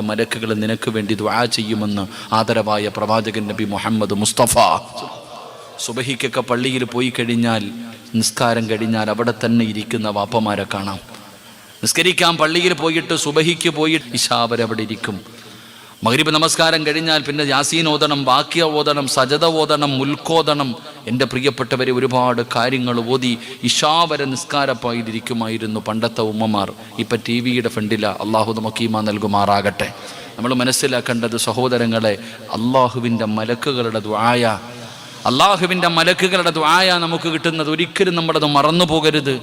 മലക്കുകൾ നിനക്ക് വേണ്ടി ദ്വാ ചെയ്യുമെന്ന് ആദരവായ പ്രവാചകൻ നബി മുഹമ്മദ് മുസ്തഫ. സുബഹിക്കൊക്കെ പള്ളിയിൽ പോയി കഴിഞ്ഞാൽ നിസ്കാരം കഴിഞ്ഞാൽ അവിടെ തന്നെ ഇരിക്കുന്ന വാപ്പമാരെ കാണാം. നിസ്കരിക്കാൻ പള്ളിയിൽ പോയിട്ട് സുബഹിക്ക് പോയിട്ട് ഇഷാവരവിടെ ഇരിക്കും. മഗ്രിബ് നമസ്കാരം കഴിഞ്ഞാൽ പിന്നെ യാസീൻ ഓതണം വാക്യ ഓതണം സജത ഓതണം മുൽക്കോതണം എന്റെ പ്രിയപ്പെട്ടവരെ ഒരുപാട് കാര്യങ്ങൾ ഓതി ഇഷാവര നിസ്കാരപ്പായിരിക്കുമായിരുന്നു പണ്ടത്തെ ഉമ്മമാർ. ഇപ്പം ടി വിയുടെ ഫ്രണ്ടില അള്ളാഹു നമുക്കീമ നൽകുമാറാകട്ടെ. നമ്മൾ മനസ്സിലാക്കേണ്ടത് സഹോദരങ്ങളെ അള്ളാഹുവിന്റെ മലക്കുകളുടെ ദ്വായ അള്ളാഹുവിന്റെ മലക്കുകളുടെ ദ്വായ നമുക്ക് കിട്ടുന്നത് ഒരിക്കലും നമ്മളത് മറന്നു പോകരുത്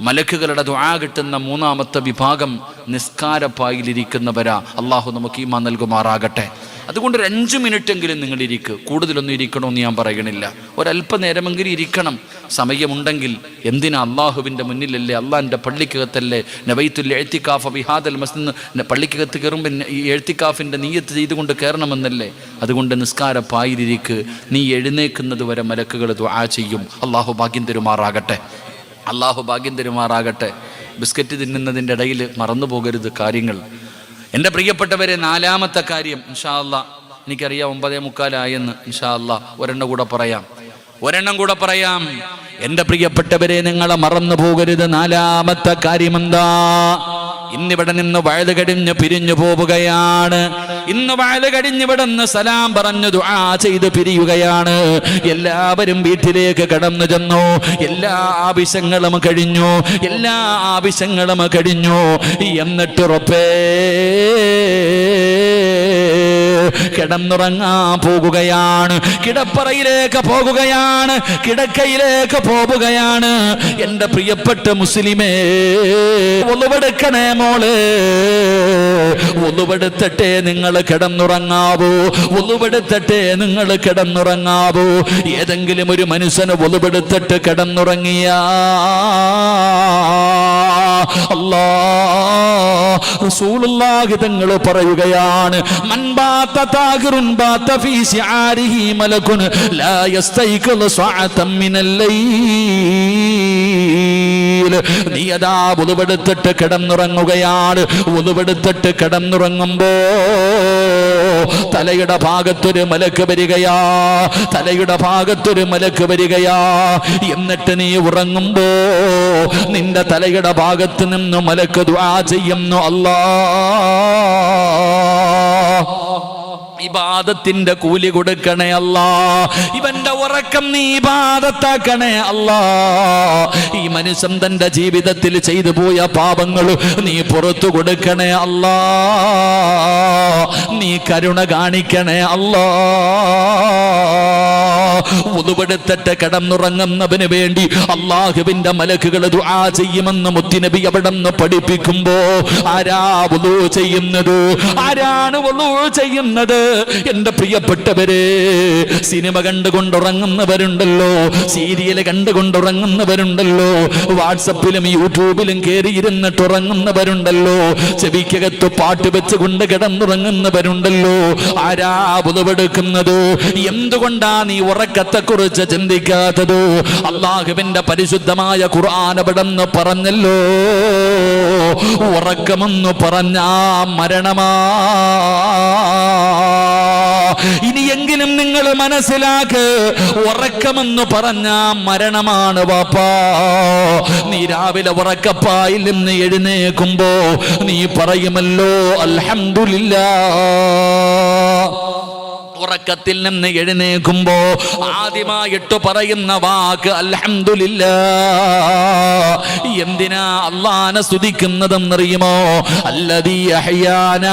മലക്കുകളുടെ ദുആ കിട്ടുന്ന മൂന്നാമത്തെ വിഭാഗം നിസ്കാരപ്പായിലിരിക്കുന്നവരാ. അള്ളാഹു നമുക്ക് ഈമാ നൽകുമാറാകട്ടെ. അതുകൊണ്ട് ഒരു അഞ്ച് മിനിറ്റെങ്കിലും നിങ്ങൾ ഇരിക്കുക കൂടുതലൊന്നും ഇരിക്കണമെന്ന് ഞാൻ പറയണില്ല. ഒരല്പനേരമെങ്കിലും ഇരിക്കണം. സമയമുണ്ടെങ്കിൽ എന്തിനാ അള്ളാഹുവിന്റെ മുന്നിലല്ലേ അള്ളാഹിന്റെ പള്ളിക്കകത്തല്ലേ നവൈത്തുൽ എഴുത്തിക്കാഫ് ബിഹാദൽ മസ്ന്ന് പള്ളിക്കകത്ത് കയറുമ്പോൾ എഴുത്തിക്കാഫിന്റെ നീയത്ത് ചെയ്തുകൊണ്ട് കയറണമെന്നല്ലേ? അതുകൊണ്ട് നിസ്കാരപ്പായിലിരിക്ക്. നീ എഴുന്നേക്കുന്നത് വരെ മലക്കുകൾ ആ ചെയ്യും. അള്ളാഹു ഭാഗ്യം തരുമാറാകട്ടെ. അള്ളാഹു ഭാഗ്യം തരുമാറാകട്ടെ. ബിസ്ക്കറ്റ് തിന്നുന്നതിന്റെ ഇടയിൽ മറന്നു പോകരുത് കാര്യങ്ങൾ. എന്റെ പ്രിയപ്പെട്ടവരെ നാലാമത്തെ കാര്യം ഇൻഷാ അല്ലാ എനിക്കറിയാം ഒമ്പതേ മുക്കാലായെന്ന് ഇൻഷാ അല്ലാ ഒരെണ്ണം കൂടെ പറയാം. ഒരെണ്ണം കൂടെ പറയാം. എന്റെ പ്രിയപ്പെട്ടവരെ നിങ്ങളെ മറന്നു പോകരുത്. നാലാമത്തെ കാര്യം എന്താ? ഇന്നിവിടെ നിന്ന് വയത് കടിഞ്ഞ് പിരിഞ്ഞു പോവുകയാണ്. ഇന്ന് വയത് കടിഞ്ഞിവിടെ നിന്ന് സലാം പറഞ്ഞു ദുആ ചെയ്ത് പിരിയുകയാണ്. എല്ലാവരും വീട്ടിലേക്ക് കടന്നു ചെന്നു. എല്ലാ ആവശ്യങ്ങളും കഴിഞ്ഞു. എല്ലാ ആവശ്യങ്ങളും കഴിഞ്ഞു. എന്നിട്ട് ഉറപ്പേ കിടന്നുറങ്ങാൻ പോകുകയാണ്. കിടപ്പറയിലേക്ക് പോകുകയാണ്. കിടക്കയിലേക്ക് പോവുകയാണ് എന്റെ പ്രിയപ്പെട്ട മുസ്ലിമേ ഒന്നുപെടുക്കണേ മോൾ. ഒന്നുപെടുത്തട്ടെ നിങ്ങൾ കിടന്നുറങ്ങാവൂ. ഒന്നുപെടുത്തട്ടെ നിങ്ങൾ കിടന്നുറങ്ങാവൂ. ഏതെങ്കിലും ഒരു മനുഷ്യന് ഒന്നുപെടുത്തിട്ട് കിടന്നുറങ്ങിയ അല്ലാ റസൂലുള്ളാഹി തങ്ങൾ പറയുകയാണ് മൻ ഉതുവെടുത്തിട്ട് കിടന്നുറങ്ങുകയാണ്. ഉതുവെടുത്തിട്ട് കിടന്നുറങ്ങുമ്പോ തലയുടെ ഭാഗത്തൊരു മലക്ക് വരികയാ. തലയുടെ ഭാഗത്തൊരു മലക്ക് വരികയാ. എന്നിട്ട് നീ ഉറങ്ങുമ്പോ നിന്റെ തലയുടെ ഭാഗത്ത് നിന്ന് മലക്ക് ദ്വാ ചെയ്യുന്നു അല്ലാ ഇബാദത്തിന്റെ കൂലി കൊടുക്കണേ അല്ലാ. ഇവന്റെ ഉറക്കം നീ ഇബാദത്താക്കണേ അല്ലാ. ഈ മനുഷ്യൻ തന്റെ ജീവിതത്തിൽ ചെയ്തു പോയ പാപങ്ങൾ നീ പുറത്തു കൊടുക്കണേ അല്ലാ. നീ കരുണ കാണിക്കണേ അല്ലാ. ഉതുപെടുത്തിട്ട് കിടന്നുറങ്ങുന്നവന് വേണ്ടി അള്ളാഹുവിന്റെ മലക്കുകൾ ദുആ ചെയ്യുമെന്ന് മുത്തിനബി അവിടെ നിന്ന് പഠിപ്പിക്കുമ്പോ ആരാ ചെയ്യുന്നത്? ആരാണ് ചെയ്യുന്നത്? എന്റെ പ്രിയപ്പെട്ടവരെ സിനിമ കണ്ടുകൊണ്ടുറങ്ങുന്നവരുണ്ടല്ലോ സീരിയൽ കണ്ടുകൊണ്ടുറങ്ങുന്നവരുണ്ടല്ലോ വാട്സപ്പിലും യൂട്യൂബിലും കയറിയിരുന്നിട്ട് ഉറങ്ങുന്നവരുണ്ടല്ലോ ചെവിക്കകത്ത് പാട്ട് വെച്ചുകൊണ്ട് കിടന്നുറങ്ങുന്നവരുണ്ടല്ലോ ആരാ പുതുവെടുക്കുന്നത് എന്തുകൊണ്ടാ നീ ഉറക്കത്തെ കുറിച്ച് ചിന്തിക്കാത്തത്? അള്ളാഹുവിന്റെ പരിശുദ്ധമായ ഖുർആൻ അവിടെന്ന് പറഞ്ഞല്ലോ ഉറക്കമെന്ന് പറഞ്ഞാ മരണമാ. ഇനിയെങ്കിലും നിങ്ങൾ മനസ്സിലാക്ക് ഉറക്കമെന്ന് പറഞ്ഞ മരണമാണ് വാപ്പാ. നീ രാവിലെ ഉറക്കപ്പായിൽ നിന്ന് എഴുന്നേക്കുമ്പോ നീ പറയുമല്ലോ അൽഹംദുലില്ലാ. ഉറക്കത്തിൽ നിന്ന് എഴുന്നേക്കുമ്പോ ആദ്യമായിട്ട് പറയുന്ന വാക്ക് അൽഹംദുലില്ല എന്തിനാ അള്ളാനെ സ്തുതിക്കുന്നതെന്നറിയുമോ? അല്ലതീ അഹ്യാന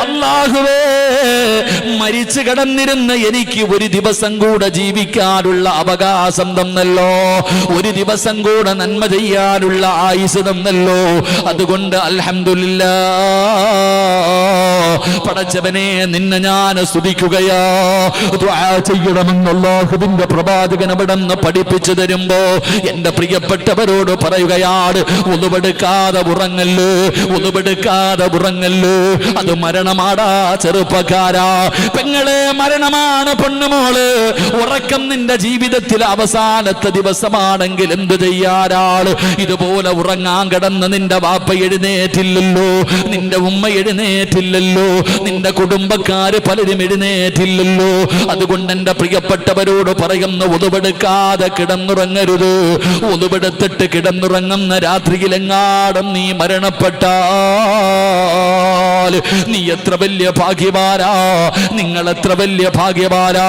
അല്ലാഹുവേ മരിച്ചു കടന്നിരുന്ന എനിക്ക് ഒരു ദിവസം കൂടെ ജീവിക്കാനുള്ള അവകാശം തന്നല്ലോ. ഒരു ദിവസം കൂടെ നന്മ ചെയ്യാനുള്ള ആയുസ് തന്നല്ലോ. അതുകൊണ്ട് അൽഹംദുലില്ലാ പടച്ചവനെ നിന്നെ ഞാൻ സ്തുതിക്കുകയാ. ദുആ ചെയ്യണമെന്ന് അല്ലാഹുവിന്റെ പ്രവാചകൻ അവിടെ പഠിപ്പിച്ചു തരുമ്പോ എന്റെ പ്രിയപ്പെട്ടവരോട് പറയുകയാണ് ഒന്നുപെടുക്കാതെ ഉറങ്ങല്ലോ ഒന്നുപെടുക്കാതെ ഉറങ്ങല്ലോ. അത് മരണമാടാ ചെറുപ്പക്കാരാ. പെങ്ങളെ മരണമാണ് പൊണ്ണുമോൾ ഉറക്കം നിന്റെ ജീവിതത്തിൽ അവസാനത്തെ ദിവസമാണെങ്കിൽ എന്തു ചെയ്യാനാൾ ഇതുപോലെ ഉറങ്ങാൻ കിടന്ന് നിന്റെ വാപ്പ എഴുന്നേറ്റില്ലല്ലോ. നിന്റെ ഉമ്മ എഴുന്നേറ്റില്ലല്ലോ. നിന്റെ കുടുംബക്കാര് പലരും എഴുന്നേറ്റില്ലല്ലോ. അതുകൊണ്ട് എന്റെ പ്രിയപ്പെട്ടവരോട് പറയുന്ന ഒതുവെടുക്കാതെ കിടന്നുറങ്ങരുത്. ഒതുവെടുത്തിട്ട് കിടന്നുറങ്ങുന്ന രാത്രിയിലെങ്ങാടും നീ മരണപ്പെട്ടാൽ നീ എത്ര വലിയ ഭാഗ്യവാനാ? നിങ്ങൾ എത്ര വലിയ ഭാഗ്യവാനാ?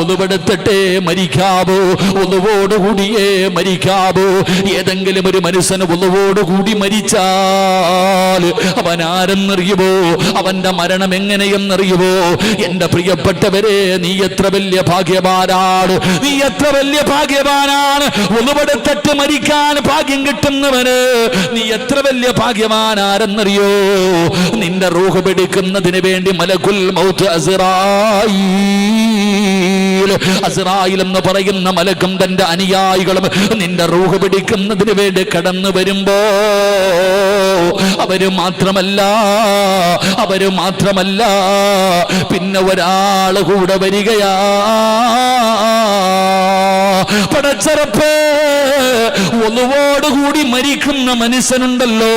ഒതുവെടുത്തിട്ടേ മരിക്കാവൂ. ഒതുവോടുകൂടിയേ മരിക്കാവൂ. ഏതെങ്കിലും ഒരു മനുഷ്യന് ഒതുവോടുകൂടി മരിച്ചാൽ അവൻ ആരെന്നറിയുമോ അവന്റെ മരണം എങ്ങനെയെന്നറിയുമോ എന്റെ പ്രിയപ്പെട്ടവരെ നീ എത്ര വലിയ ഭാഗ്യവാനാണ്? നീ എത്ര വലിയ ഭാഗ്യവാനാണ്? ഒന്നുപെടുത്തിട്ട് മരിക്കാൻ ഭാഗ്യം കിട്ടുന്നവന് നീ എത്ര വലിയ ഭാഗ്യവാനാരെന്നറിയോ? നിന്റെ റൂഹ് പിടിക്കുന്നതിന് വേണ്ടി മലകുൽ മൗത്ത് അസിറായി എന്ന് പറയുന്ന മലക്കും തന്റെ അനുയായികളും നിന്റെ റൂഹ് പിടിക്കുന്നതിന് വേണ്ടി കടന്നു വരുമ്പോ അവർ മാത്രമല്ല അവർ മാത്രമല്ല. പിന്നെ ഒരാൾ കൂടെ വരികയാ. പടച്ചറപ്പ് ഒന്നുവോടുകൂടി മരിക്കുന്ന മനുഷ്യനുണ്ടല്ലോ.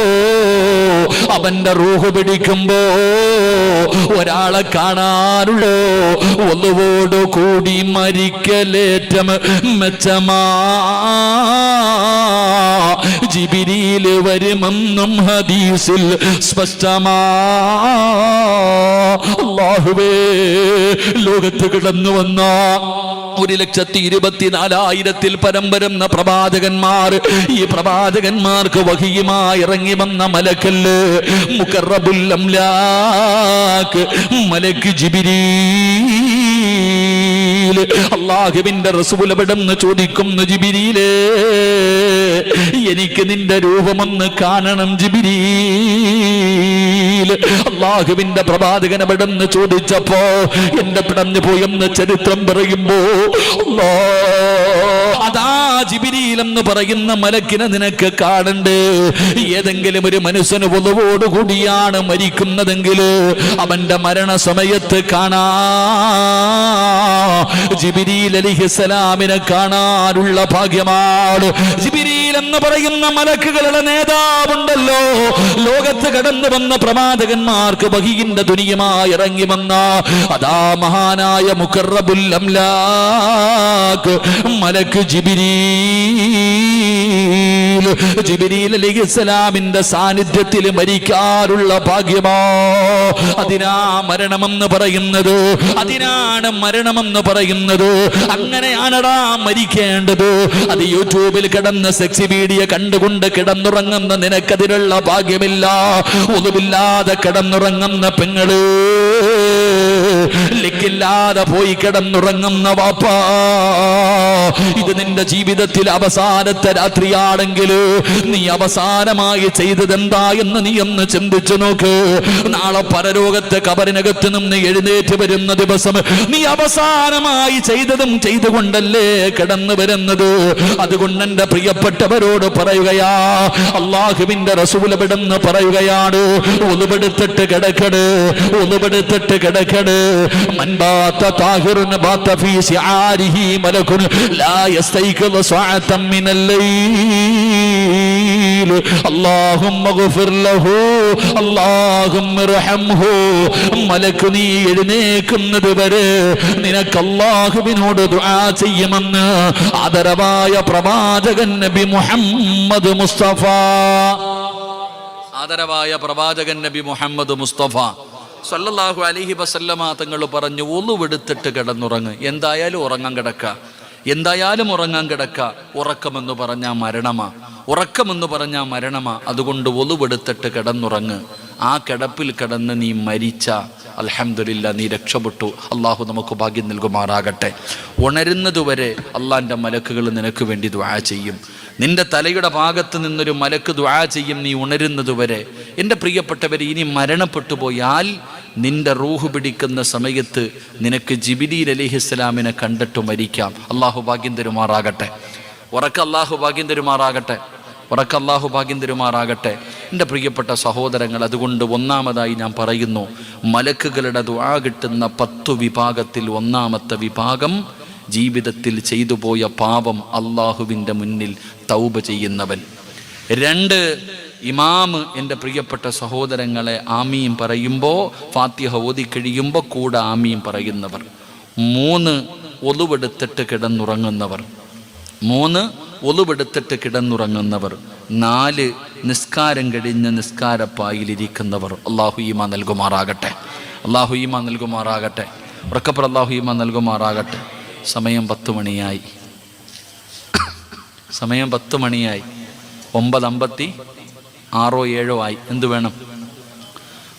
അവന്റെ റൂഹ് പിടിക്കുമ്പോ ഒരാളെ കാണാനുള്ളോ. ഒന്നുവോടുകൂടി മരിക്കലേറ്റം മെച്ചമാ. ജിബിരിയിൽ വരുമെന്നും ഹദീസിൽ സ്പഷ്ടമാ. അല്ലാഹുവേ ലോകത്ത് കിടന്നു വന്ന ഒരു ലക്ഷത്തി ഇരുപത്തിനാലായിരത്തിൽ പരം പ്രവാചകന്മാർ ഈ പ്രവാചകന്മാർക്ക് വഹിയുമായി ഇറങ്ങി വന്ന മലക്കല്ല് മുക്കറബുല്ലം അംലാക്ക് മലക്ക് ജിബിരീ. അള്ളാഹുവിന്റെ റസൂൽ ചോദിക്കുന്നു ജിബിരിയിലേ എനിക്ക് നിന്റെ രൂപമൊന്ന് കാണണം ജിബിരിയിൽ അള്ളാഹുവിന്റെ പ്രവാചകൻ എവിടെന്ന് ചോദിച്ചപ്പോ എന്റെ പിടഞ്ഞു പോയെന്ന് ചരിത്രം പറയുമ്പോ അതാ എന്ന് പറയുന്ന മലക്കിനെ നിനക്ക് കാണണ്ട്. ഏതെങ്കിലും ഒരു മനുഷ്യന് പൊതുവോടുകൂടിയാണ് മരിക്കുന്നതെങ്കിൽ അവന്റെ മരണ സമയത്ത് കാണാ ജിബിരിയിൽ കാണാനുള്ള ഭാഗ്യമാണ്. ജിബിരിയിൽ എന്ന് പറയുന്ന മലക്കുകളുടെ നേതാവുണ്ടല്ലോ. ലോകത്ത് കടന്നു വന്ന പ്രവാചകന്മാർക്ക് ബഹിന്റെ ദുനിയമായി ഇറങ്ങി വന്ന അതാ മഹാനായ മുക്കറബുൽ അംലാക്ക് മലക്ക് الرحيم ജിബിരിയിൽ സാന്നിധ്യത്തിൽ മരിക്കാറുള്ള ഭാഗ്യമോ? അതിനാ മരണമെന്ന് പറയുന്നത് അതിനാണ് മരണമെന്ന് പറയുന്നത്. അങ്ങനെയാണടാ മരിക്കേണ്ടത്. അത് യൂട്യൂബിൽ കിടന്ന് സെക്സി വീഡിയോ കണ്ടുകൊണ്ട് കിടന്നുറങ്ങുന്ന നിനക്കതിനുള്ള ഭാഗ്യമില്ല. ഒന്നുമില്ലാതെ കിടന്നുറങ്ങുന്ന പെങ്ങൾ. ലിക്കില്ലാതെ പോയി കിടന്നുറങ്ങുന്ന വാപ്പാ. ഇത് നിന്റെ ജീവിതത്തിൽ അവസാനത്തെ രാത്രിയാണെങ്കിൽ നീ അവസാനമായി ചെയ്തത് എന്താ എന്ന് നീ ഒന്ന് ചിന്തിച്ചു നോക്ക്. നാളെ പരലോകത്തെ കബറിനകത്ത് നിന്ന് എഴുന്നേറ്റ് വരുന്ന ദിവസം നീ അവസാനമായി ചെയ്തതും ചെയ്തുകൊണ്ടല്ലേ കിടന്നു വരുന്നത്? അതുകൊണ്ട് എന്റെ പ്രിയപ്പെട്ടവരോട് പറയുകയാ അള്ളാഹുവിന്റെ റസൂലവിടെന്ന് പറയുകയാണ് ഒന്നുപെടുത്തിട്ട് കിടക്കട് ഒന്നുപെടുത്തിട്ട് കിടക്കട്. മൻബാത്ത താഹിറുൻ ബാത്ത ഫീ ലൈൽ അല്ലാഹുമ്മ اغفر ലഹു اللهم ارحمه മലക്ക് നീ എഴുന്നേക്കുന്നത് വരെ നിനക്ക് അല്ലാഹുവിനോട് ദുആ ചെയ്യുമെന്ന് ആദരവായ പ്രവാചകൻ നബി മുഹമ്മദ് മുസ്തഫ. ആദരവായ പ്രവാചകൻ നബി മുഹമ്മദ് മുസ്തഫ. സല്ലല്ലാഹു അലൈഹി വസല്ലമ തങ്ങൾ പറഞ്ഞു ഒന്നുവെടുത്തിട്ട് കിടന്നുറങ്ങ്. എന്തായാലും ഉറങ്ങാൻ കിടക്ക. എന്തായാലും ഉറങ്ങാൻ കിടക്ക. ഉറക്കമെന്ന് പറഞ്ഞ മരണമാ. ഉറക്കമെന്ന് പറഞ്ഞാൽ മരണമാ. അതുകൊണ്ട് ഒലുവെടുത്തിട്ട് കിടന്നുറങ്ങ്. ആ കിടപ്പിൽ കിടന്ന് നീ മരിച്ച. അലഹമില്ല നീ രക്ഷപ്പെട്ടു. അള്ളാഹു നമുക്ക് ഭാഗ്യം നൽകുമാറാകട്ടെ. ഉണരുന്നതുവരെ അള്ളാന്റെ മലക്കുകൾ നിനക്ക് വേണ്ടി ദ്വാ ചെയ്യും. നിന്റെ തലയുടെ ഭാഗത്ത് നിന്നൊരു മലക്ക് ദ്വാ ചെയ്യും നീ ഉണരുന്നതുവരെ എന്റെ പ്രിയപ്പെട്ടവർ ഇനി മരണപ്പെട്ടു പോയാൽ നിന്റെ റൂഹ് പിടിക്കുന്ന സമയത്ത് നിനക്ക് ജിബിലീൽ അലിഹിസ്സലാമിനെ കണ്ടിട്ട് മരിക്കാം. അള്ളാഹു ഭാഗ്യം തരുമാറാകട്ടെ. ഉറക്ക അള്ളാഹു ഭാഗ്യം തരുമാറാകട്ടെ. ഉറക്ക അള്ളാഹു ഭാഗ്യം തരുമാറാകട്ടെ എന്റെ പ്രിയപ്പെട്ട സഹോദരങ്ങൾ അതുകൊണ്ട് ഒന്നാമതായി ഞാൻ പറയുന്നു മലക്കുകളുടെ ദ്വാ കിട്ടുന്ന പത്തു വിഭാഗത്തിൽ ഒന്നാമത്തെ വിഭാഗം ജീവിതത്തിൽ ചെയ്തു പോയ പാപം അള്ളാഹുവിന്റെ മുന്നിൽ തൗബ ചെയ്യുന്നവൻ. രണ്ട് ഇമാമ് എന്റെ പ്രിയപ്പെട്ട സഹോദരങ്ങളെ ആമിയും പറയുമ്പോൾ ഫാത്തിഹ ഓതി കഴിയുമ്പോൾ കൂടെ ആമിയും പറയുന്നവർ. മൂന്ന് ഒലുവെടുത്തിട്ട് കിടന്നുറങ്ങുന്നവർ. മൂന്ന് ഒളിവെടുത്തിട്ട് കിടന്നുറങ്ങുന്നവർ. നാല് നിസ്കാരം കഴിഞ്ഞ് നിസ്കാരപ്പായിലിരിക്കുന്നവർ അള്ളാഹുയിമ നൽകുമാറാകട്ടെ. അള്ളാഹുയിമ നൽകുമാറാകട്ടെ. ഉറക്കപ്പുറ അള്ളാഹുയിമ നൽകുമാറാകട്ടെ. സമയം പത്ത് മണിയായി. സമയം പത്ത് മണിയായി. ഒമ്പത് അമ്പത്തി ആറോ ഏഴോ ആയി. എന്തു വേണം?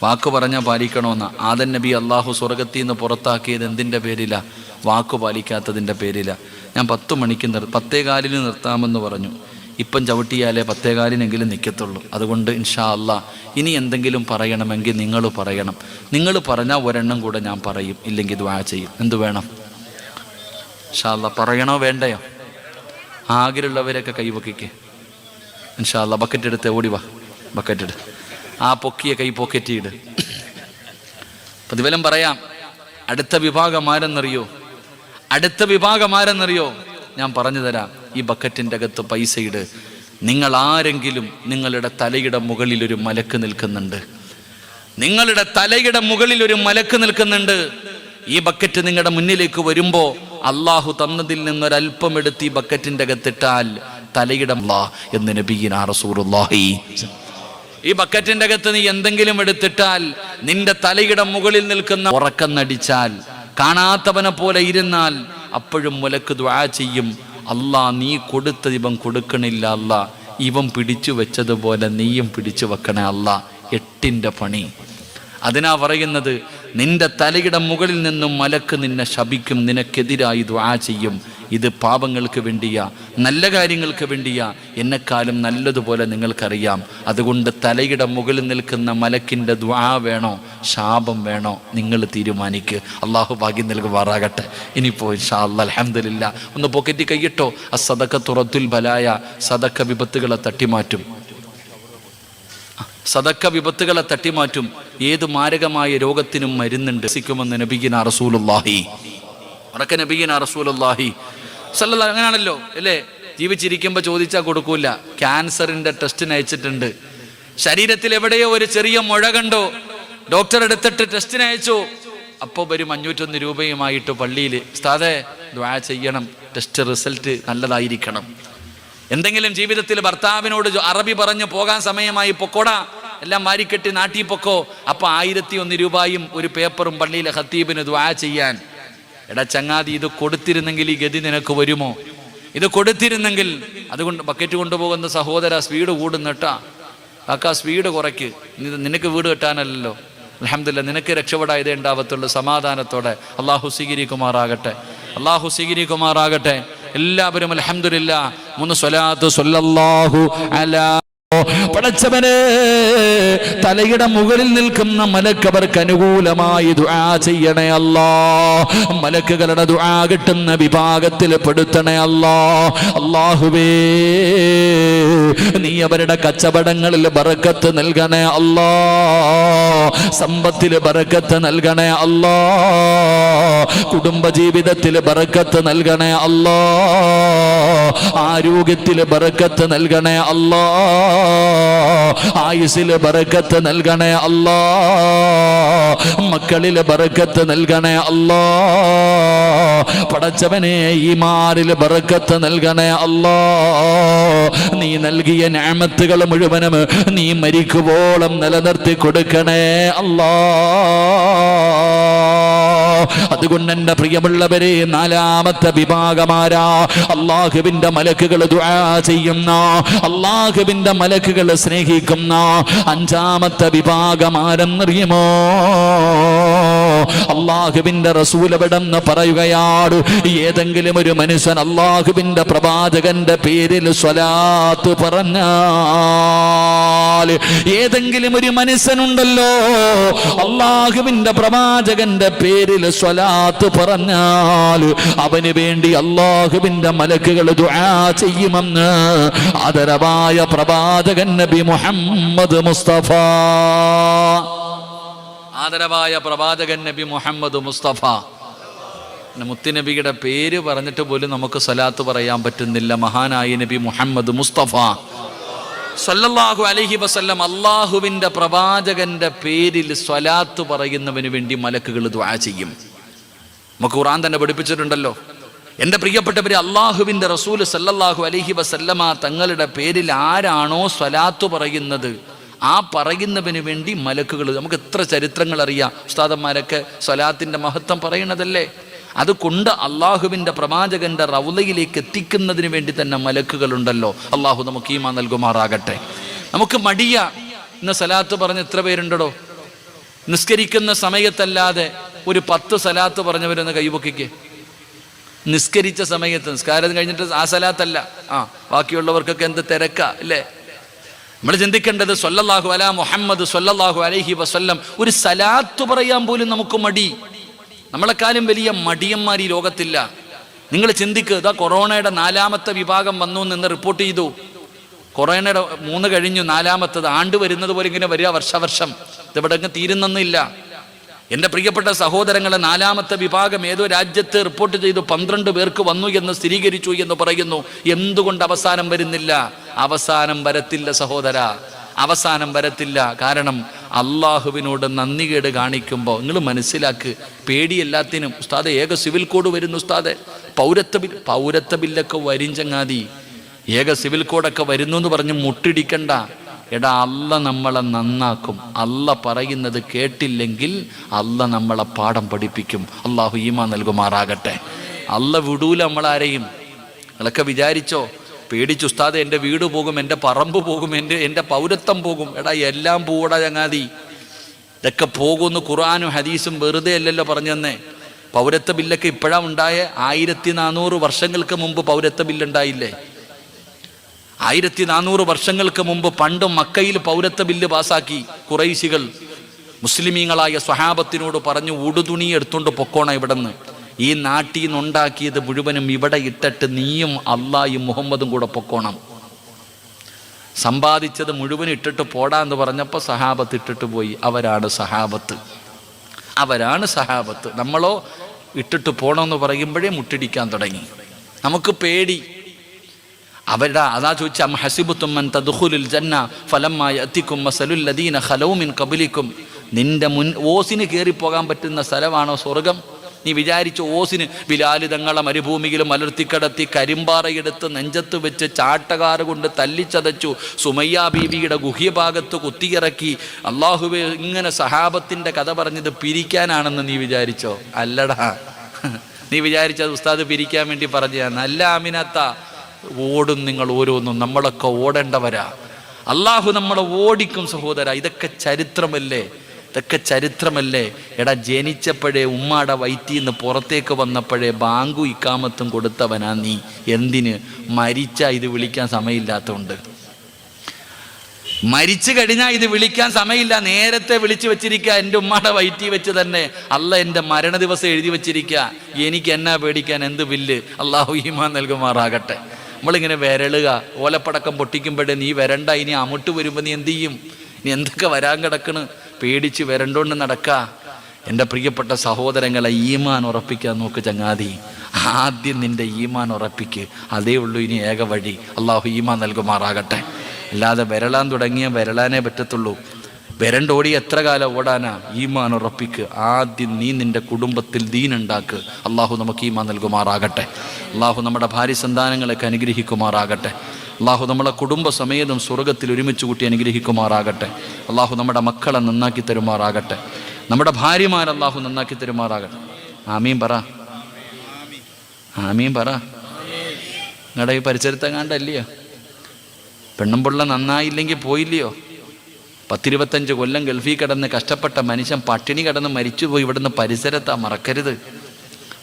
വാക്ക് പറഞ്ഞാൽ പാലിക്കണമെന്ന ആദൻ നബി അള്ളാഹു സ്വർഗത്തിൽ നിന്ന് പുറത്താക്കിയത് എന്തിന്റെ പേരില? വാക്ക് പാലിക്കാത്തതിന്റെ പേരില. ഞാൻ പത്ത് മണിക്ക് നിർ പത്തേകാലിന് നിർത്താമെന്ന് പറഞ്ഞു. ഇപ്പം ചവിട്ടിയാലേ പത്തേകാലിനെങ്കിലും നിൽക്കത്തുള്ളൂ അതുകൊണ്ട് ഇൻഷാ അല്ല ഇനി എന്തെങ്കിലും പറയണമെങ്കിൽ നിങ്ങൾ പറയണം. നിങ്ങൾ പറഞ്ഞാൽ ഒരെണ്ണം കൂടെ ഞാൻ പറയും ഇല്ലെങ്കിൽ ദ്വാ ചെയ്യും. എന്തു വേണം? ഇൻഷാ അല്ല പറയണോ വേണ്ടയോ? ആഗ്രഹമുള്ളവരൊക്കെ ഇൻഷാ അല്ല ബക്കറ്റ് എടുത്ത് ഓടി വാ. ബക്കറ്റ് എടുത്ത്. ആ പൊക്കിയ കൈ പോക്കറ്റ് ഇട്. പ്രതിഫലം പറയാം. അടുത്ത വിഭാഗം ആരെന്നറിയോ? അടുത്ത വിഭാഗം ആരെന്നറിയോ? ഞാൻ പറഞ്ഞു തരാം. ഈ ബക്കറ്റിന്റെ അകത്ത് പൈസയിട് നിങ്ങൾ ആരെങ്കിലും നിങ്ങളുടെ തലയുടെ മുകളിൽ ഒരു മലക്ക് നിൽക്കുന്നുണ്ട്. നിങ്ങളുടെ തലയുടെ മുകളിൽ ഒരു മലക്ക് നിൽക്കുന്നുണ്ട്. ഈ ബക്കറ്റ് നിങ്ങളുടെ മുന്നിലേക്ക് വരുമ്പോൾ അള്ളാഹു തന്നതിൽ നിന്നൊരൽപ്പം എടുത്ത് ഈ ബക്കറ്റിന്റെ അകത്തിട്ടാൽ തലയിടം ഈ ബക്കറ്റിന്റെ അകത്ത് നീ എന്തെങ്കിലും എടുത്തിട്ടാൽ നിന്റെ തലയുടെ മുകളിൽ നിൽക്കുന്ന ഉറക്കം നടിച്ചാൽ കാണാത്തവനെ പോലെ ഇരുന്നാൽ അപ്പോഴും മുലക്ക് ദ്വാ ചെയ്യും. അല്ലാ നീ കൊടുത്തത് ഇവൻ കൊടുക്കണില്ല അല്ല. ഇവൻ പിടിച്ചു വെച്ചതുപോലെ നീയും പിടിച്ചു വെക്കണേ അല്ല. എട്ടിന്റെ പണി. അതിനാ പറയുന്നത് നിന്റെ തലയുടെ മുകളിൽ നിന്നും മലക്ക് നിന്നെ ശപിക്കും നിനക്കെതിരായി ദ്വാ ചെയ്യും. ഇത് പാപങ്ങൾക്ക് വേണ്ടിയാ നല്ല കാര്യങ്ങൾക്ക് വേണ്ടിയാ. എന്നെക്കാലും നല്ലതുപോലെ നിങ്ങൾക്കറിയാം. അതുകൊണ്ട് തലയുടെ മുകളിൽ നിൽക്കുന്ന മലക്കിന്റെ ദ്വാ വേണോ? ശാപം വേണോ? നിങ്ങൾ തീരുമാനിക്കുക അള്ളാഹു ഭാഗ്യം നൽകുമാറാകട്ടെ. ഇനിയിപ്പോൾ ഇൻഷാ അല്ല അലഹമില്ല ഒന്ന് പോക്കറ്റി കൈയിട്ടോ? ആ സതക്ക തുറത്തുൽ ബലായ. സതക്ക വിപത്തുകളെ തട്ടിമാറ്റും. സദക്ക വിപത്തുകളെ തട്ടിമാറ്റും ഏത് മാരകമായ രോഗത്തിനും മരുന്നുണ്ട്. സിക്കുമെന്ന് നബിഗിന റസൂലുല്ലാഹി ഉറക്ക നബിഗിന റസൂലുല്ലാഹി സല്ല അങ്ങനെയാണല്ലോ അല്ലേ? ജീവിച്ചിരിക്കുമ്പോൾ ചോദിച്ചാൽ കൊടുക്കൂല. ക്യാൻസറിന്റെ ടെസ്റ്റിന് അയച്ചിട്ടുണ്ട് ശരീരത്തിൽ എവിടെയോ ഒരു ചെറിയ മുഴ കണ്ടോ. ഡോക്ടർ എടുത്തിട്ട് ടെസ്റ്റിന് അയച്ചു അപ്പോൾ വരും അഞ്ഞൂറ്റൊന്ന് രൂപയുമായിട്ട് പള്ളിയിൽ സ്ഥാതെ ദ്വാ ചെയ്യണം. ടെസ്റ്റ് റിസൾട്ട് നല്ലതായിരിക്കണം. എന്തെങ്കിലും ജീവിതത്തിൽ ഭർത്താവിനോട് അറബി പറഞ്ഞു പോകാൻ സമയമായി പൊക്കോടാ. എല്ലാം മാരിക്കെട്ടി നാട്ടി പൊക്കോ. അപ്പൊ ആയിരത്തി ഒന്ന് രൂപയും ഒരു പേപ്പറും പള്ളിയിലെ ഹത്തീബിന് ദ്വാ ചെയ്യാൻ. എടാ ചങ്ങാതി ഇത് കൊടുത്തിരുന്നെങ്കിൽ ഈ ഗതി നിനക്ക് വരുമോ? ഇത് കൊടുത്തിരുന്നെങ്കിൽ അതുകൊണ്ട് ബക്കറ്റ് കൊണ്ടുപോകുന്ന സഹോദര സ്പീഡ് കൂടുന്നട്ടാ. കാക്ക സ്പീഡ് കുറയ്ക്ക്. നിനക്ക് വീട് കെട്ടാനല്ലല്ലോ. അലഹമില്ല നിനക്ക് രക്ഷപ്പെടായതേ ഉണ്ടാവത്തുള്ളൂ സമാധാനത്തോടെ. അള്ളാഹു സ്വീകരിക്കുമാറാകട്ടെ. അള്ളാഹു സ്വീകരിക്കുമാറാകട്ടെ. എല്ലാവരും അലഹമില്ല മൂന്ന് സ്വലാത്ത് സ്വല്ലല്ലാഹു അലാ പടച്ചവന് തലയുടെ മുകളിൽ നിൽക്കുന്ന മലക്കവർക്ക് അനുകൂലമായി ദുആ ചെയ്യണേ അല്ലാ. മലക്കുകളുടെ ദുആ കിട്ടുന്ന വിഭാഗത്തിൽ പെടുത്തണേ അല്ലാ. അല്ലാഹുവേ നീ അവരുടെ കച്ചവടങ്ങളിൽ ബറക്കത്ത് നൽകണേ അല്ലാ. സമ്പത്തിൽ ബറക്കത്ത് നൽകണേ അല്ലാ. കുടുംബജീവിതത്തിൽ ബറക്കത്ത് നൽകണേ അല്ലാ. ആരോഗ്യത്തിൽ ബറക്കത്ത് നൽകണേ അല്ലാ. ആയുസിൽ ബറക്കത്ത് നൽകണേ അല്ലാ. മക്കളിൽ ബറക്കത്ത് നൽകണേ അല്ലാ. പടച്ചവനെ ഈ മാറിൽ ബറക്കത്ത് നൽകണേ അല്ലാ. നീ നൽകിയ ഞാമത്തുകൾ മുഴുവനും നീ മരിക്കുവോളം നിലനിർത്തി കൊടുക്കണേ അല്ലാ. അതുകൊണ്ട് എന്റെ പ്രിയമുള്ളവരെ നാലാമത്തെ വിഭാഗമാരാ. അള്ളാഹുവിന്റെ മലക്കുകൾ ദുആ ചെയ്യുന്ന അള്ളാഹുവിന്റെ മലക്കുകൾ സ്നേഹിക്കുന്ന അഞ്ചാമത്തെ വിഭാഗമാരെന്നറിയുമോ? അള്ളാഹുവിന്റെ റസൂലവിടെന്ന് പറയുകയാണ് ഏതെങ്കിലും ഒരു മനുഷ്യൻ അള്ളാഹുവിന്റെ പ്രവാചകന്റെ പേരിൽ സ്വലാത്ത് പറഞ്ഞാൽ ഏതെങ്കിലും ഒരു മനുഷ്യനുണ്ടല്ലോ അള്ളാഹുവിന്റെ പ്രവാചകന്റെ പേരിൽ സ്വലാത്ത് പറഞ്ഞാൽ അവന് വേണ്ടി അള്ളാഹുവിന്റെ മലക്കുകൾ ദുആ ചെയ്യുമെന്ന് ആദരവായ പ്രവാചകൻ നബി മുഹമ്മദ് മുസ്തഫ. ആദരവായ പ്രവാചകൻ നബി മുഹമ്മദ് മുസ്തഫ. മുത്തിനബിയുടെ പേര് പറഞ്ഞിട്ട് പോലും നമുക്ക് സ്വലാത്ത് പറയാൻ പറ്റുന്നില്ല. മഹാനായ നബി മുഹമ്മദ് മുസ്തഫ. സല്ലല്ലാഹു അലഹി വസല്ലം അള്ളാഹുവിന്റെ പ്രവാചകന്റെ പേരിൽ സ്വലാത്ത് പറയുന്നവന് വേണ്ടി മലക്കുകൾ ദ്വാ ചെയ്യും. നമുക്ക് ഖുറാൻ തന്നെ പഠിപ്പിച്ചിട്ടുണ്ടല്ലോ. എന്റെ പ്രിയപ്പെട്ടവരെ അള്ളാഹുവിന്റെ റസൂൽ സല്ലല്ലാഹു അലഹി വസല്ലമ തങ്ങളുടെ പേരിൽ ആരാണോ സ്വലാത്ത് പറയുന്നത് ആ പറയുന്നവന് വേണ്ടി മലക്കുകൾ നമുക്ക് എത്ര ചരിത്രങ്ങൾ അറിയാം. ഉസ്താദന്മാരൊക്കെ സ്വലാത്തിന്റെ മഹത്വം പറയണതല്ലേ? അതുകൊണ്ട് അള്ളാഹുവിന്റെ പ്രവാചകന്റെ റൗലയിലേക്ക് എത്തിക്കുന്നതിന് വേണ്ടി തന്നെ മലക്കുകളുണ്ടല്ലോ. അള്ളാഹു നമുക്ക് ഈമാ നൽകുമാറാകട്ടെ. നമുക്ക് മടിയ ഇന്ന് സലാത്ത് പറഞ്ഞ് എത്ര പേരുണ്ടോ നിസ്കരിക്കുന്ന സമയത്തല്ലാതെ ഒരു പത്ത് സലാത്ത് പറഞ്ഞവരൊന്ന് കൈപൊക്കിക്ക് നിസ്കരിച്ച സമയത്ത് നിസ്കാരം കഴിഞ്ഞിട്ട് ആ സലാത്തല്ല. ആ ബാക്കിയുള്ളവർക്കൊക്കെ എന്ത് തിരക്ക അല്ലേ? നമ്മൾ ചിന്തിക്കേണ്ടത് സൊല്ലാഹു അല മുഹമ്മദ് സൊല്ലാഹു അലഹി വസ്ല്ലം. ഒരു സലാത്ത് പറയാൻ പോലും നമുക്ക് മടി. നമ്മളെക്കാളും വലിയ മടിയന്മാർ ഈ ലോകത്തില്ല. നിങ്ങൾ ചിന്തിക്കുക ഇതാ കൊറോണയുടെ നാലാമത്തെ വിഭാഗം വന്നു എന്ന് റിപ്പോർട്ട് ചെയ്തു. കൊറോണയുടെ മൂന്ന് കഴിഞ്ഞു നാലാമത്തത്. ആണ്ട് വരുന്നത് പോലെ ഇങ്ങനെ വരിക വർഷവർഷം. ഇതിവിടെ അങ്ങ് തീരുന്നൊന്നുമില്ല. എന്റെ പ്രിയപ്പെട്ട സഹോദരങ്ങളെ നാലാമത്തെ വിഭാഗം ഏതോ രാജ്യത്ത് റിപ്പോർട്ട് ചെയ്തു പന്ത്രണ്ട് പേർക്ക് വന്നു എന്ന് സ്ഥിരീകരിച്ചു എന്ന് പറയുന്നു. എന്തുകൊണ്ട് അവസാനം വരുന്നില്ല? അവസാനം വരത്തില്ല സഹോദര. അവസാനം വരത്തില്ല. കാരണം അള്ളാഹുവിനോട് നന്ദികേട് കാണിക്കുമ്പോൾ നിങ്ങൾ മനസ്സിലാക്ക് പേടി എല്ലാത്തിനും. ഉസ്താദ് ഏക സിവിൽ കോഡ് വരുന്നു ഉസ്താദ്. പൗരത്വ ബിൽ പൗരത്വ ബില്ലൊക്കെ വരും ചങ്ങാതി ഏക സിവിൽ കോഡൊക്കെ വരുന്നു എന്ന് പറഞ്ഞ് മുട്ടിടിക്കണ്ട. എടാ അല്ല നമ്മളെ നന്നാക്കും. അല്ല പറയുന്നത് കേട്ടില്ലെങ്കിൽ അല്ല നമ്മളെ പാഠം പഠിപ്പിക്കും. അള്ളാഹു ഈമ നൽകുമാറാകട്ടെ. അല്ല വിടൂല നമ്മളാരെയും. നിങ്ങളൊക്കെ വിചാരിച്ചോ പേടിച്ചു ഉസ്താദ് എന്റെ വീട് പോകും എന്റെ പറമ്പ് പോകും എന്റെ എന്റെ പൗരത്വം പോകും. എടാ എല്ലാം പോടാ ചങ്ങാതി. ഇതൊക്കെ പോകുമെന്ന് ഖുറാനും ഹദീസും വെറുതെ അല്ലല്ലോ പറഞ്ഞെന്നേ. പൗരത്വ ബില്ലൊക്കെ ഇപ്പോഴാണ് ഉണ്ടായ. ആയിരത്തി നാനൂറ് വർഷങ്ങൾക്ക് മുമ്പ് പൗരത്വ ബില്ലുണ്ടായില്ലേ? ആയിരത്തി നാനൂറ് വർഷങ്ങൾക്ക് മുമ്പ് പണ്ട് മക്കയിൽ പൗരത്വ ബില്ല് പാസാക്കി കുറൈശികൾ മുസ്ലിമീങ്ങളായ സ്വഹാബത്തിനോട് പറഞ്ഞു ഉടുതുണി എടുത്തുകൊണ്ട് പൊക്കോണ ഇവിടുന്ന്. ഈ നാട്ടിൽ നിന്നുണ്ടാക്കിയത് മുഴുവനും ഇവിടെ ഇട്ടിട്ട് നീയും അള്ളായും മുഹമ്മദും കൂടെ പൊക്കോണം. സമ്പാദിച്ചത് മുഴുവൻ ഇട്ടിട്ട് പോടാന്ന് പറഞ്ഞപ്പോൾ സഹാബത്ത് ഇട്ടിട്ട് പോയി. അവരാണ് സഹാബത്ത്. അവരാണ് സഹാബത്ത്. നമ്മളോ ഇട്ടിട്ട് പോണമെന്ന് പറയുമ്പോഴേ മുട്ടിടിക്കാൻ തുടങ്ങി. നമുക്ക് പേടി. അവരുടെ അതാ ചോദിച്ചാൽ ഹസിബുത്തുമ്മൻ തദ്ഖുലുൽ ജന്ന ഫലമായ എത്തിക്കും മസലുൽ ലദീന ഖലൗമിൻ കബലിക്കും നിന്റെ മുൻ ഓസിന് കയറിപ്പോകാൻ പറ്റുന്ന സ്ഥലമാണോ സ്വർഗം? നീ വിചാരിച്ച ഓസിന് വിലാലിതങ്ങളെ മരുഭൂമിയിൽ മലർത്തിക്കടത്തി കരിമ്പാറയെടുത്ത് നെഞ്ചത്ത് വെച്ച് ചാട്ടകാറ് കൊണ്ട് തല്ലിച്ചതച്ചു സുമയ്യ ബീവിയുടെ ഗുഹ്യഭാഗത്ത് കുത്തിയിറക്കി. അള്ളാഹുബെ ഇങ്ങനെ സഹാബത്തിന്റെ കഥ പറഞ്ഞത് പിരിക്കാനാണെന്ന് നീ വിചാരിച്ചോ? അല്ലടാ. നീ വിചാരിച്ചത് ഉസ്താദ് പിരിക്കാൻ വേണ്ടി പറഞ്ഞതാണ്. നല്ല അമിനത്ത ഓടും നിങ്ങൾ ഓരോന്നും. നമ്മളൊക്കെ ഓടേണ്ടവരാ. അള്ളാഹു നമ്മളെ ഓടിക്കും സഹോദര. ഇതൊക്കെ ചരിത്രമല്ലേ? ഇതൊക്കെ ചരിത്രമല്ലേ? എടാ ജനിച്ചപ്പോഴേ ഉമ്മാടെ വയറ്റിൽ നിന്ന് പുറത്തേക്ക് വന്നപ്പോഴേ ബാങ്കു ഇക്കാമത്തും കൊടുത്തവനാ നീ. എന്തിന്? മരിച്ച ഇത് വിളിക്കാൻ സമയമില്ലാത്തതുകൊണ്ട് മരിച്ചു കഴിഞ്ഞാൽ ഇത് വിളിക്കാൻ സമയമില്ല. നേരത്തെ വിളിച്ചു വെച്ചിരിക്കുക എന്റെ ഉമ്മയുടെ വയറ്റി വെച്ച് തന്നെ. അല്ല എന്റെ മരണ ദിവസം എഴുതി വെച്ചിരിക്കുക എനിക്ക് എന്നാ പേടിക്കാൻ? എന്ത് ബില്ല്? അള്ളാഹു ഈമാൻ നൽകുമാറാകട്ടെ. നമ്മളിങ്ങനെ വിരളുക. ഓലപ്പടക്കം പൊട്ടിക്കുമ്പോഴേ നീ വരണ്ട. ഇനി അമുട്ട് വരുമ്പോൾ നീ എന്ത് ചെയ്യും? നീ എന്തൊക്കെ വരാൻ കിടക്കണ്? പേടിച്ച് വരണ്ടോണ്ട് നടക്ക. എന്റെ പ്രിയപ്പെട്ട സഹോദരങ്ങളെ ഈമാൻ ഉറപ്പിക്കാൻ നോക്ക് ചങ്ങാതി. ആദ്യം നിന്റെ ഈമാൻ ഉറപ്പിക്ക്. അതേ ഉള്ളൂ ഇനി ഏക വഴി. അള്ളാഹു ഈമാൻ നൽകുമാറാകട്ടെ. അല്ലാതെ വരളാൻ തുടങ്ങിയ വിരളാനേ പറ്റത്തുള്ളൂ. വരണ്ടോടി എത്ര കാലം ഓടാനാ? ഈമാൻ ഉറപ്പിക്ക്. ആദ്യം നീ നിന്റെ കുടുംബത്തിൽ ദീനുണ്ടാക്ക് അള്ളാഹു നമുക്ക് ഈമാൻ നൽകുമാറാകട്ടെ. അള്ളാഹു നമ്മുടെ ഭാര്യ സന്താനങ്ങളൊക്കെ അനുഗ്രഹിക്കുമാറാകട്ടെ. അള്ളാഹു നമ്മളെ കുടുംബ സമേതം സ്വർഗത്തിൽ ഒരുമിച്ച് കൂട്ടി അനുഗ്രഹിക്കുമാറാകട്ടെ. അള്ളാഹു നമ്മുടെ മക്കളെ നന്നാക്കി തരുമാറാകട്ടെ. നമ്മുടെ ഭാര്യമാർ അള്ളാഹു നന്നാക്കി തരുമാറാകട്ടെ. ആമീൻ പറ. ആമീൻ പറ. നിങ്ങളുടെ ഈ പെണ്ണും പെണ്ണുമ്പിള്ള നന്നായില്ലെങ്കിൽ പോയില്ലയോ? പത്തിരുപത്തഞ്ച് കൊല്ലം ഗൾഫിൽ കിടന്ന് കഷ്ടപ്പെട്ട മനുഷ്യൻ പട്ടിണി കിടന്ന് മരിച്ചുപോയി. ഇവിടുന്ന് പരിസരത്താ മറക്കരുത്.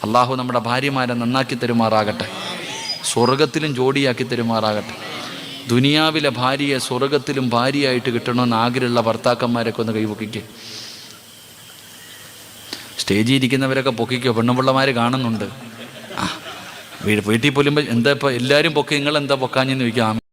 അള്ളാഹു നമ്മുടെ ഭാര്യമാരെ നന്നാക്കി തരുമാറാകട്ടെ. സ്വർഗത്തിലും ജോഡിയാക്കി തരുമാറാകട്ടെ. ദുനിയാവിലെ ഭാര്യയെ സ്വർഗത്തിലും ഭാര്യയായിട്ട് കിട്ടണമെന്ന് ആഗ്രഹമുള്ള ഭർത്താക്കന്മാരൊക്കെ ഒന്ന് കൈപൊക്കിക്കുക സ്റ്റേജിൽ ഇരിക്കുന്നവരൊക്കെ പൊക്കിക്കോ? പെണ്ണുപിള്ളമാർ കാണുന്നുണ്ട്. ആ വീട് വീട്ടിൽ പോലും എന്താ ഇപ്പം എല്ലാവരും പൊക്കി? നിങ്ങൾ എന്താ പൊക്കാഞ്ഞെന്ന് ചോദിക്കാം.